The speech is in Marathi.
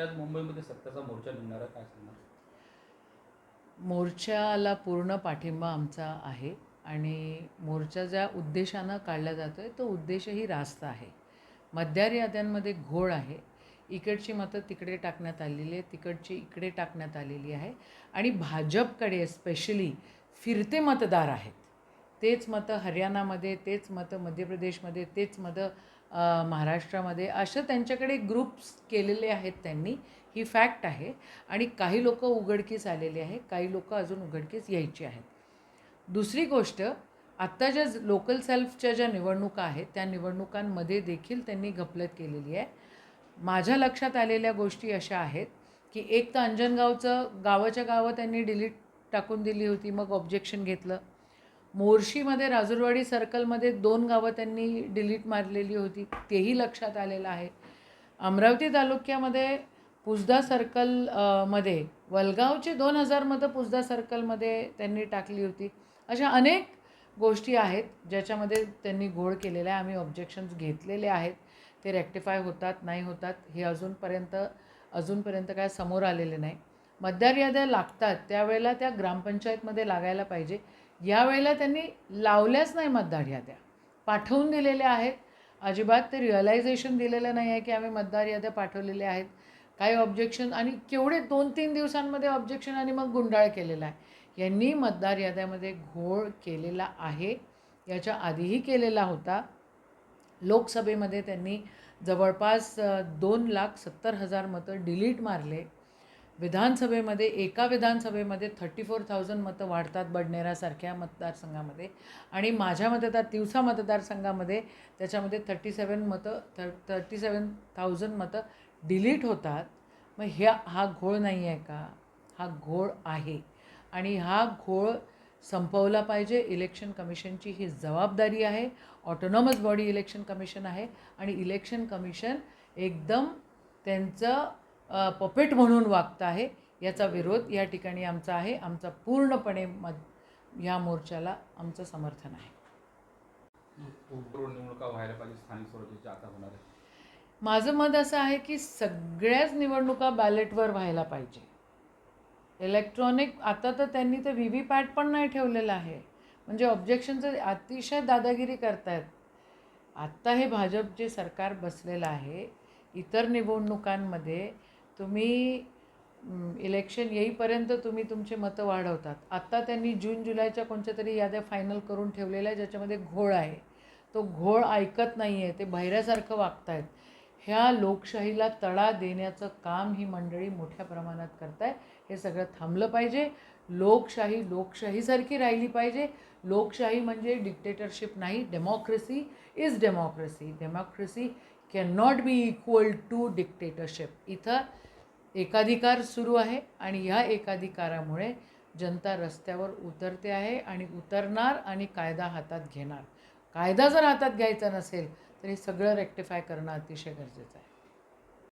आज मुंबईमध्ये सत्ताचा मोर्चा निघणार काय सांगणार? मोर्चाला पूर्ण पाठिंबा आमचा आहे आणि मोर्चा ज्या उद्देशानं काढला जातो आहे तो उद्देशही रास्त आहे. मतदार याद्यांमध्ये घोळ आहे. इकडची मतं तिकडे टाकण्यात आलेली आहे तिकडची इकडे टाकण्यात आलेली आहे. आणि भाजपकडे स्पेशली फिरते मतदार आहेत. तेच मतं हरियाणामध्ये तेच मतं मध्य प्रदेशमध्ये तेच मतं महाराष्ट्रामध्ये असं त्यांच्याकडे ग्रुप्स केलेले आहेत त्यांनी. ही फॅक्ट आहे. आणि काही लोक उघडकीस आलेले आहे काही लोक अजून उघडकीस यायची आहेत. दुसरी गोष्ट आत्ता ज्या लोकल सेल्फच्या ज्या निवडणुका आहेत त्या निवडणुकांमध्ये देखील त्यांनी घपलत केलेली आहे. माझ्या लक्षात आलेल्या गोष्टी अशा आहेत की एक तर अंजनगावचं गावाच्या गावं त्यांनी डिलीट टाकून दिली होती मग ऑब्जेक्शन घेतलं. मोर्शीमध्ये राजुरवाडी सर्कलमध्ये दोन गावं त्यांनी डिलीट मारलेली होती. तेही लक्षात आलेलं आहे. अमरावती तालुक्यामध्ये पुसदा सर्कलमध्ये वलगावचे दोन हजार मतं पुसदा सर्कलमध्ये त्यांनी टाकली होती. अशा अनेक गोष्टी आहेत ज्याच्यामध्ये त्यांनी घोळ केलेला आहे. आम्ही ऑब्जेक्शन्स घेतलेले आहेत. ते रेक्टिफाय होतात नाही होतात हे अजूनपर्यंत अजूनपर्यंत काय समोर आलेले नाही. मतदार याद्या लागतात त्यावेळेला त्या ग्रामपंचायतमध्ये लागायला पाहिजे. यावेळेला त्यांनी लावल्याच नाही मतदार याद्या. पाठवून दिलेल्या आहेत. अजिबात ते रिअलायझेशन दिलेलं नाही आहे की आम्ही मतदार याद्या पाठवलेल्या आहेत. काही ऑब्जेक्शन आणि केवढे दोन तीन दिवसांमध्ये ऑब्जेक्शन आणि मग गुंडाळ केलेला आहे. यांनी मतदार याद्यामध्ये घोळ केलेला आहे. याच्या आधीही केलेला होता. लोकसभेमध्ये त्यांनी जवळपास दोन लाख सत्तर हजार मतं डिलीट मारले. विधानसभेमध्ये एका विधानसभेमध्ये थर्टी फोर थाउजंड मतं वाढतात बडनेरासारख्या मतदारसंघामध्ये आणि माझ्या मतदार तिवसा मतदारसंघामध्ये त्याच्यामध्ये थर्टी सेवन मतं थ थर्टी सेवन थाउजंड मतं डिलीट होतात. मग ह्या हा घोळ नाही आहे का? हा घोळ आहे. आणि हा घोळ संपवला पाहिजे. इलेक्शन कमिशनची ही जबाबदारी आहे. ऑटोनॉमस बॉडी इलेक्शन कमिशन आहे. आणि इलेक्शन कमिशन एकदम त्यांचं पपेट म्हणून वागतं आहे. याचा विरोध या ठिकाणी आमचा आहे. आमचा पूर्णपणे मत ह्या मोर्चाला आमचं समर्थन आहे. पूर्व निवडणुका व्हायला पाहिजे स्थानिक स्वराज्याच्या आता होणार आहे. माझं मत असं आहे की सगळ्याच निवडणुका बॅलेटवर व्हायला पाहिजे. इलेक्ट्रॉनिक आता तर त्यांनी तर व्ही व्ही पॅट पण नाही ठेवलेलं आहे. म्हणजे ऑब्जेक्शनचं अतिशय दादागिरी करतायत. आत्ता हे भाजप जे सरकार बसलेलं आहे. इतर निवडणुकांमध्ये तुम्ही इलेक्शन येईपर्यंत तुम्ही तुमचे मतं वाढवतात. आत्ता त्यांनी जून जुलैच्या कोणत्या तरी याद्या फायनल करून ठेवलेल्या आहे ज्याच्यामध्ये घोळ आहे. तो घोळ ऐकत नाही आहे ते बहिऱ्यासारखं वागतायत. ह्या लोकशाहीला तडा देण्याचं काम ही मंडळी मोठ्या प्रमाणात करत आहे हे सगळं थांबलं पाहिजे. लोकशाही लोकशाहीसारखी राहिली पाहिजे. लोकशाही म्हणजे डिक्टेटरशिप नाही democracy is democracy democracy can not be equal to dictatorship इथं एकाधिकार सुरू आहे आणि ह्या एकाधिकारामुळे जनता रस्त्यावर उतरते आहे आणि उतरणार आणि कायदा हातात घेणार. कायदा जर हातात घ्यायचा नसेल तर हे सगळं रेक्टिफाय करणं अतिशय गरजेचं आहे.